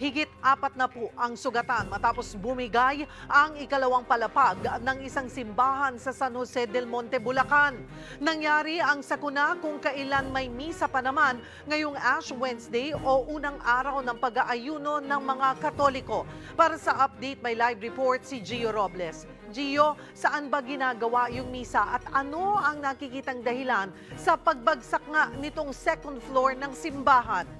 Higit apat na po ang sugatan matapos bumigay ang ikalawang palapag ng isang simbahan sa San Jose del Monte, Bulacan. Nangyari ang sakuna kung kailan may misa pa naman ngayong Ash Wednesday o unang araw ng pag-aayuno ng mga Katoliko. Para sa update, may live report si Gio Robles. Gio, saan ba ginagawa yung misa at ano ang nakikitang dahilan sa pagbagsak nga nitong second floor ng simbahan?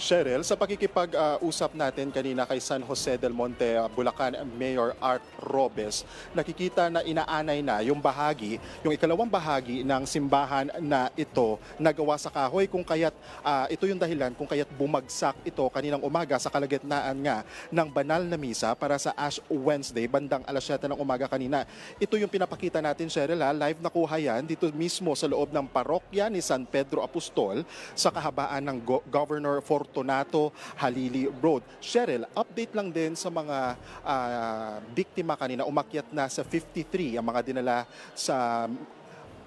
Cheryl, sa pakikipag-usap natin kanina kay San Jose del Monte, uh, Bulacan Mayor Art Robes, nakikita na inaanay na yung bahagi, yung ikalawang bahagi ng simbahan na ito nagawa sa kahoy kung kaya't ah, ito yung dahilan kung kaya't bumagsak ito kaninang umaga sa kalagitnaan nga ng banal na misa para sa Ash Wednesday bandang alas 7 ng umaga kanina. Ito yung pinapakita natin Cheryl, ha? live na kuha yan dito mismo sa loob ng parokya ni San Pedro Apostol sa kahabaan ng Go- Governor Fortunato Halili Road. Cheryl, update lang din sa mga ah, biktima kanina. Umakyat na sa 53 ang mga dinala sa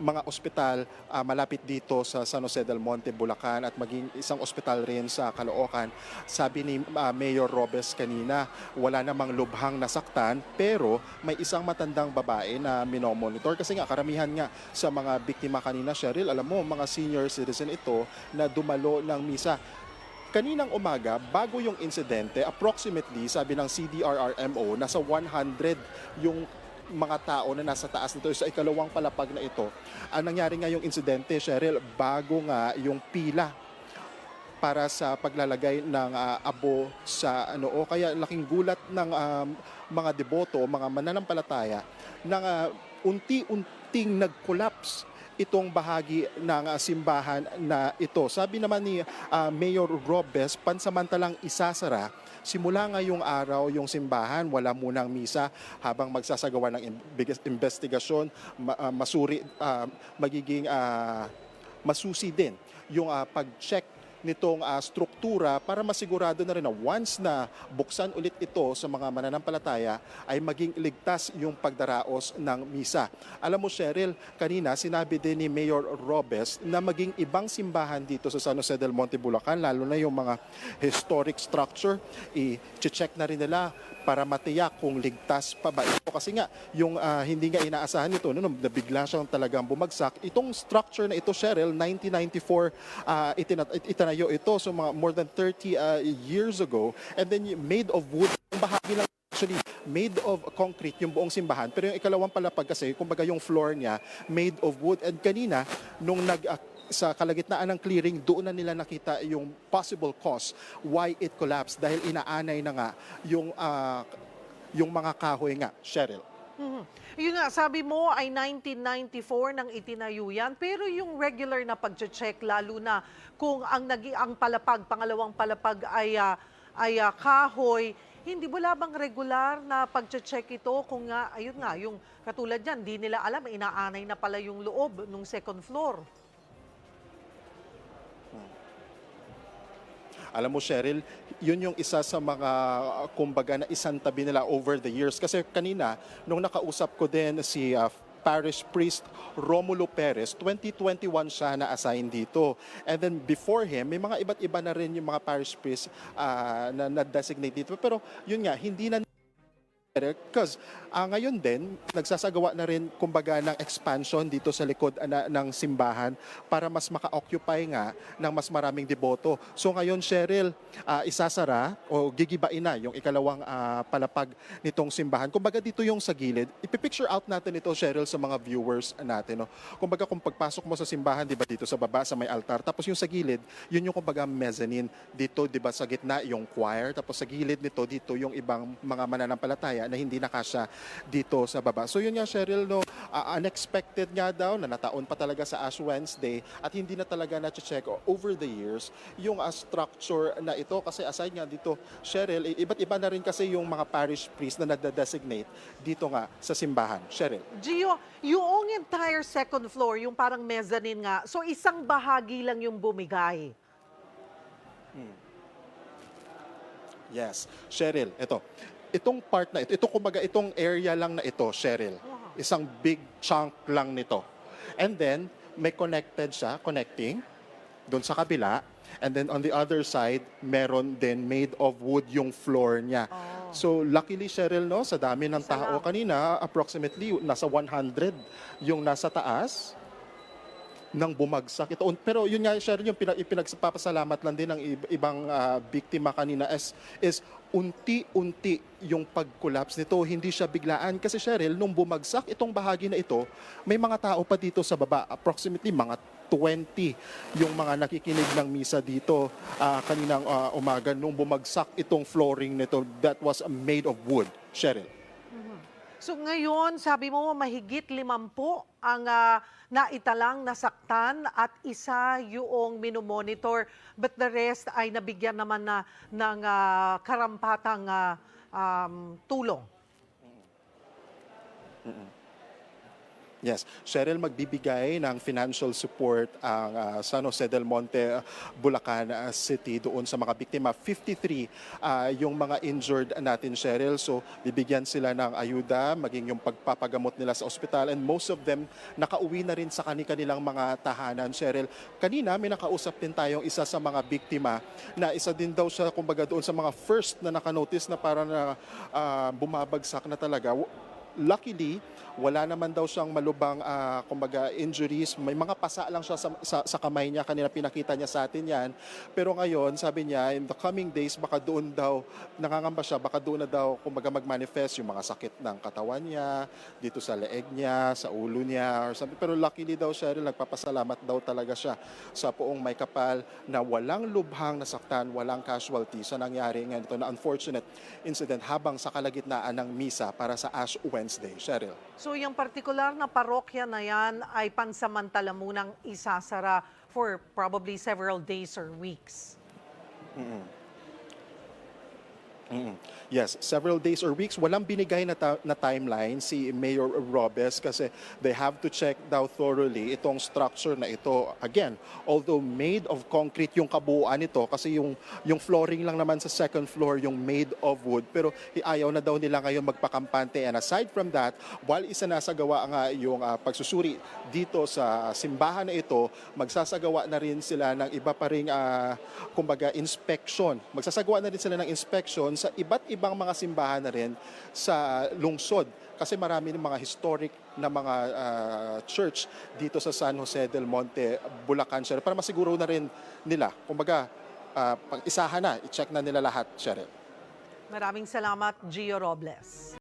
mga ospital ah, malapit dito sa San Jose del Monte, Bulacan at maging isang ospital rin sa Caloocan. Sabi ni ah, Mayor Robes kanina, wala namang lubhang nasaktan pero may isang matandang babae na minomonitor kasi nga karamihan nga sa mga biktima kanina, Cheryl, alam mo, mga senior citizen ito na dumalo ng misa. Kaninang umaga, bago yung insidente, approximately, sabi ng CDRRMO, nasa 100 yung mga tao na nasa taas nito sa ikalawang palapag na ito. Ang nangyari nga yung insidente, Cheryl, bago nga yung pila para sa paglalagay ng ah, abo sa ano o kaya laking gulat ng um, mga deboto, mga mananampalataya na ah, unti-unting nag-collapse itong bahagi ng ah, simbahan na ito. Sabi naman ni ah, Mayor Robes, pansamantalang isasara simula ngayong araw yung simbahan, wala munang misa habang magsasagawa ng investigasyon, ah, masuri, ah, magiging ah, masusi din yung ah, pag-check nitong ah, struktura para masigurado na rin na once na buksan ulit ito sa mga mananampalataya ay maging ligtas yung pagdaraos ng misa. Alam mo Cheryl, kanina sinabi din ni Mayor Robes na maging ibang simbahan dito sa San Jose del Monte, Bulacan, lalo na yung mga historic structure, i-check na rin nila para matiyak kung ligtas pa ba ito. Kasi nga, yung ah, hindi nga inaasahan nito, no, no, nabigla siyang talagang bumagsak. Itong structure na ito, Cheryl, 1994, ah, itina- it- itinayo ito, so mga more than 30 ah, years ago. And then made of wood, bahagi lang actually made of concrete yung buong simbahan. Pero yung ikalawang palapag kasi, kumbaga yung floor niya, made of wood. And kanina, nung nag ah, sa kalagitnaan ng clearing, doon na nila nakita yung possible cause why it collapsed dahil inaanay na nga yung ah, yung mga kahoy nga, Cheryl. Mhm. Yun nga, sabi mo ay 1994 nang itinayo yan. Pero yung regular na pag-check, lalo na kung ang, nagi, ang palapag, pangalawang palapag ay, ah, ay ah, kahoy, hindi wala bang regular na pag-check ito kung nga, ayun nga, yung katulad yan, di nila alam, inaanay na pala yung loob nung second floor. Alam mo, Cheryl, yun yung isa sa mga, kumbaga, na isang tabi nila over the years. Kasi kanina, nung nakausap ko din si uh, parish priest Romulo Perez, 2021 siya na-assign dito. And then before him, may mga iba't iba na rin yung mga parish priest uh, na na-designate dito. Pero yun nga, hindi na because ah, ngayon din, nagsasagawa na rin kumbaga ng expansion dito sa likod ah, na, ng simbahan para mas maka-occupy nga ng mas maraming deboto. So ngayon, Cheryl, ah, isasara o gigibain na yung ikalawang ah, palapag nitong simbahan. Kumbaga dito yung sa gilid. Ipipicture out natin ito, Cheryl, sa mga viewers natin. No? Kumbaga kung pagpasok mo sa simbahan, di ba dito sa baba, sa may altar, tapos yung sa gilid, yun yung kumbaga mezzanine. Dito, di ba, sa gitna yung choir, tapos sa gilid nito, dito yung ibang mga mananampalataya na hindi nakasya dito sa baba. So yun nga, Cheryl, no, ah, unexpected nga daw na nataon pa talaga sa Ash Wednesday at hindi na talaga na-check over the years yung ah, structure na ito. Kasi aside nga dito, Cheryl, iba't iba na rin kasi yung mga parish priest na nagda-designate dito nga sa simbahan. Cheryl. Gio, yung entire second floor, yung parang mezzanine nga, so isang bahagi lang yung bumigay. Yes. Cheryl, ito. Itong part na ito, ito kumbaga itong area lang na ito, Cheryl. Isang big chunk lang nito. And then, may connected siya, connecting. doon sa kabila. And then on the other side, meron din made of wood yung floor niya. Oh. So luckily Cheryl no, sa dami ng tao kanina, approximately nasa 100 yung nasa taas nang bumagsak ito. Pero yun nga, Cheryl, yung pinag ipinagpapasalamat lang din ng ib- ibang ah, biktima kanina is, is unti-unti yung pag-collapse nito. Hindi siya biglaan. Kasi Cheryl, nung bumagsak itong bahagi na ito, may mga tao pa dito sa baba. Approximately mga 20 yung mga nakikinig ng misa dito ah, kaninang ah, umaga nung bumagsak itong flooring nito that was made of wood. Cheryl. So ngayon, sabi mo mahigit limampu ang ah, naitalang nasaktan at isa yung minomonitor but the rest ay nabigyan naman na ng ah, karampatang ah, um, tulong. Yes, Cheryl magbibigay ng financial support ang ah, San Jose del Monte, Bulacan ah, City doon sa mga biktima. 53 ah, yung mga injured natin, Cheryl. So bibigyan sila ng ayuda, maging yung pagpapagamot nila sa ospital and most of them nakauwi na rin sa kanilang mga tahanan, Cheryl. Kanina may nakausap din tayong isa sa mga biktima na isa din daw siya kumbaga doon sa mga first na nakanotice na para na ah, bumabagsak na talaga. Luckily, wala naman daw siyang malubang ah, kumbaga injuries. May mga pasa lang siya sa, sa, sa kamay niya. Kanina pinakita niya sa atin yan. Pero ngayon, sabi niya, in the coming days, baka doon daw, nangangamba siya, baka doon na daw kumbaga mag-manifest yung mga sakit ng katawan niya, dito sa leeg niya, sa ulo niya, or something. Pero luckily daw siya rin, nagpapasalamat daw talaga siya sa poong may kapal na walang lubhang nasaktan, walang casualty sa nangyari ngayon ito na unfortunate incident habang sa kalagitnaan ng misa para sa Ash Wednesday. Cheryl. So yung partikular na parokya na yan ay pansamantala munang isasara for probably several days or weeks. Mm. Yes, several days or weeks. Walang binigay na, ta- na timeline si Mayor Robes kasi they have to check daw thoroughly itong structure na ito. Again, although made of concrete yung kabuuan nito kasi yung, yung flooring lang naman sa second floor yung made of wood pero ayaw na daw nila ngayon magpakampante. And aside from that, while isa nasagawa nga yung ah, pagsusuri dito sa simbahan na ito, magsasagawa na rin sila ng iba pa ring ah, kumbaga inspection. Magsasagawa na rin sila ng inspection sa iba't ibang mga simbahan na rin sa lungsod kasi marami ng mga historic na mga ah, church dito sa San Jose del Monte, Bulacan, Cheryl, para masiguro na rin nila. Kumbaga, ah, pag isahan na, i-check na nila lahat, Cheryl. Maraming salamat, Gio Robles.